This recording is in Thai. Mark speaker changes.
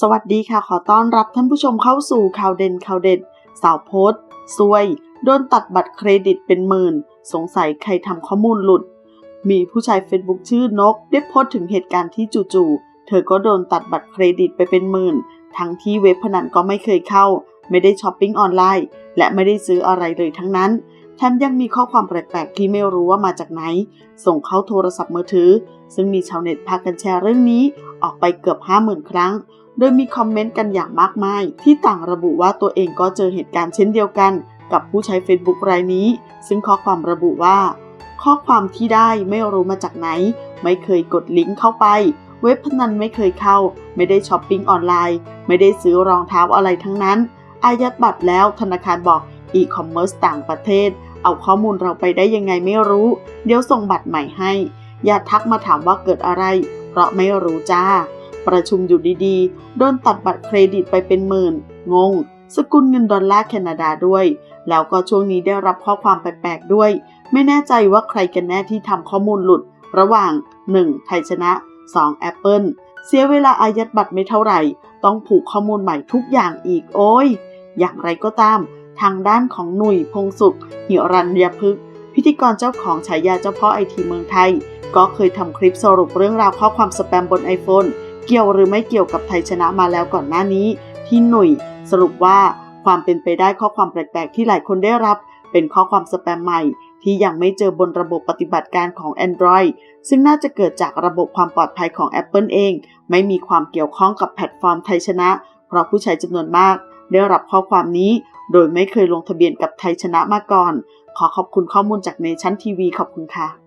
Speaker 1: สวัสดีค่ะขอต้อนรับท่านผู้ชมเข้าสู่ข่าวเด่นข่าวเด็ด สาวโพสซวยโดนตัดบัตรเครดิตเป็นหมื่น สงสัยใครทำข้อมูลหลุด มีผู้ใช้ Facebook ชื่อนก ได้โพสถึงเหตุการณ์ที่จู่ๆเธอก็โดนตัดบัตรเครดิตไปเป็นหมื่น ทั้งที่เว็บพนันก็ไม่เคยเข้า ไม่ได้ช้อปปิ้งออนไลน์ และไม่ได้ซื้ออะไรเลยทั้งนั้นแถมยังมีข้อความแปลกๆที่ไม่รู้ว่ามาจากไหน ส่งเข้าโทรศัพท์มือถือ ซึ่งมีชาวเน็ตพากันแชร์เรื่องนี้ออกไปเกือบ 50,000 ครั้ง โดยมีคอมเมนต์กันอย่างมากมาย ที่ต่างระบุว่าตัวเองก็เจอเหตุการณ์เช่นเดียวกัน กับผู้ใช้ Facebook รายนี้ ซึ่งข้อความระบุว่า ข้อความที่ได้ไม่รู้มาจากไหน ไม่เคยกดลิงก์เข้าไป เว็บพนันไม่เคยเข้า ไม่ได้ช้อปปิ้งออนไลน์ ไม่ได้ซื้อรองเท้าอะไรทั้งนั้น อายัดบัตรแล้วธนาคารบอกอีคอมเมิร์ซต่างประเทศ เอาข้อมูลเราไปได้ยังไงไม่รู้ เดี๋ยวส่งบัตรใหม่ให้ อย่าทักมาถามว่าเกิดอะไร เพราะไม่รู้จ้า ประชุมอยู่ดีๆ โดนตัดบัตรเครดิตไปเป็นหมื่น งง สกุลเงินดอลลาร์แคนาดาด้วย แล้วก็ช่วงนี้ได้รับข้อความแปลกๆด้วย ไม่แน่ใจว่าใครกันแน่ที่ทำข้อมูลหลุด ระหว่าง 1. ไทยชนะ 2. Apple เสียเวลาอายัดบัตรไม่เท่าไหร่ ต้องผูกข้อมูลใหม่ทุกอย่างอีกโอ้ย อย่างไรก็ตาม ทางด้านของหนุ่ยพงสุขหิรัญยพฤกษพิธีกรเจ้าของฉายาเจ้าพ่อไอทีเมืองไทย ก็เคยทำคลิปสรุปเรื่องราวข้อความสแปมบน iPhone เกี่ยวหรือไม่เกี่ยวกับไทยชนะมาแล้วก่อนหน้านี้ ที่หนุ่ยสรุปว่าความเป็นไปได้ข้อความแปลกๆ ที่หลายคนได้รับ เป็นข้อความสแปมใหม่ ที่ยังไม่เจอบนระบบปฏิบัติการของ Android ซึ่งน่าจะเกิดจากระบบความปลอดภัยของ Apple เอง ไม่มีความเกี่ยวข้องกับแพลตฟอร์มไทยชนะ เพราะผู้ใช้จำนวนมาก ได้รับข้อความนี้ โดยไม่เคยลงทะเบียนกับไทยชนะมาก่อน ขอขอบคุณข้อมูลจากเนชั่นทีวีขอบคุณค่ะ